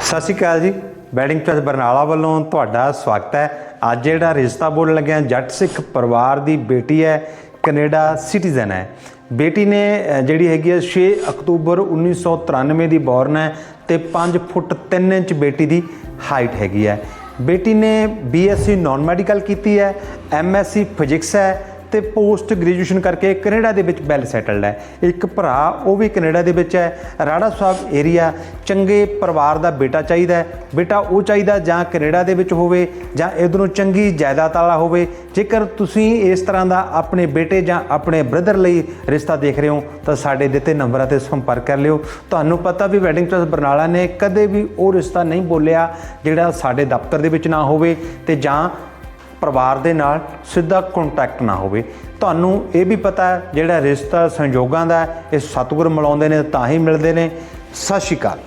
ਸਤਿ ਸ਼੍ਰੀ ਅਕਾਲ ਜੀ। Bedding choice Barnala ਵੱਲੋਂ ਤੁਹਾਡਾ ਸਵਾਗਤ ਹੈ। ਅੱਜ ਜਿਹੜਾ ਰਿਸ਼ਤਾ ਬੋਲਣ ਲੱਗਿਆ, ਜੱਟ ਸਿੱਖ ਪਰਿਵਾਰ ਦੀ ਬੇਟੀ ਹੈ, ਕੈਨੇਡਾ ਸਿਟੀਜ਼ਨ ਹੈ। ਬੇਟੀ ਨੇ ਜਿਹੜੀ ਹੈਗੀ ਹੈ 6 ਅਕਤੂਬਰ 1993 ਦੀ ਬੌਰਨ ਹੈ ਤੇ 5 ਫੁੱਟ 3 ਇੰਚ ਬੇਟੀ ਦੀ ਹਾਈਟ ਹੈਗੀ ਹੈ। ਬੇਟੀ ਨੇ ਬੀਐਸਸੀ ਨਾਨ ਮੈਡੀਕਲ ਕੀਤੀ ਹੈ ਐਮਐਸਸੀ ਫਿਜ਼ਿਕਸ ਹੈ ਤੇ ਪੋਸਟ ਗ੍ਰੈਜੂਏਸ਼ਨ ਕਰਕੇ ਕੈਨੇਡਾ ਦੇ ਵਿੱਚ ਵੈਲ ਸੈਟਲਡ ਹੈ। ਇੱਕ ਭਰਾ, ਉਹ ਵੀ ਕੈਨੇਡਾ ਦੇ ਵਿੱਚ ਹੈ। ਰਾੜਾ ਸਾਹਿਬ ਏਰੀਆ ਚੰਗੇ ਪਰਿਵਾਰ ਦਾ ਬੇਟਾ ਚਾਹੀਦਾ ਹੈ। ਬੇਟਾ ਉਹ ਚਾਹੀਦਾ ਜਾਂ ਕੈਨੇਡਾ ਦੇ ਵਿੱਚ ਹੋਵੇ ਜਾਂ ਇਧਰੋਂ ਚੰਗੀ ਜਾਇਦਾਦ ਵਾਲਾ ਹੋਵੇ। ਜੇਕਰ ਤੁਸੀਂ ਇਸ ਤਰ੍ਹਾਂ ਦਾ ਆਪਣੇ ਬੇਟੇ ਜਾਂ ਆਪਣੇ ਬ੍ਰਦਰ ਲਈ ਰਿਸ਼ਤਾ ਦੇਖ ਰਹੇ ਹੋ, ਤਾਂ ਸਾਡੇ ਦਿੱਤੇ ਨੰਬਰਾਂ ਤੇ ਸੰਪਰਕ ਕਰ ਲਿਓ। ਤੁਹਾਨੂੰ ਪਤਾ ਵੀ ਵੈਡਿੰਗ ਚੌਇਸ ਬਰਨਾਲਾ ਨੇ ਕਦੇ ਵੀ ਉਹ ਰਿਸ਼ਤਾ ਨਹੀਂ ਬੋਲਿਆ ਜਿਹੜਾ ਸਾਡੇ ਦਫ਼ਤਰ ਦੇ ਵਿੱਚ ਨਾ ਹੋਵੇ ਤੇ ਜਾਂ ਪਰਿਵਾਰ ਦੇ ਨਾਲ ਸਿੱਧਾ ਕੰਟੈਕਟ ਨਾ ਹੋਵੇ। ਤੁਹਾਨੂੰ ਇਹ ਵੀ ਪਤਾ ਹੈ, ਜਿਹੜਾ ਰਿਸ਼ਤਾ ਸੰਯੋਗਾਂ ਦਾ ਇਹ ਸਤਿਗੁਰ ਮਿਲਾਉਂਦੇ ਨੇ, ਤਾਂ ਹੀ ਮਿਲਦੇ ਨੇ। ਸਤਿ ਸ਼੍ਰੀ ਅਕਾਲ।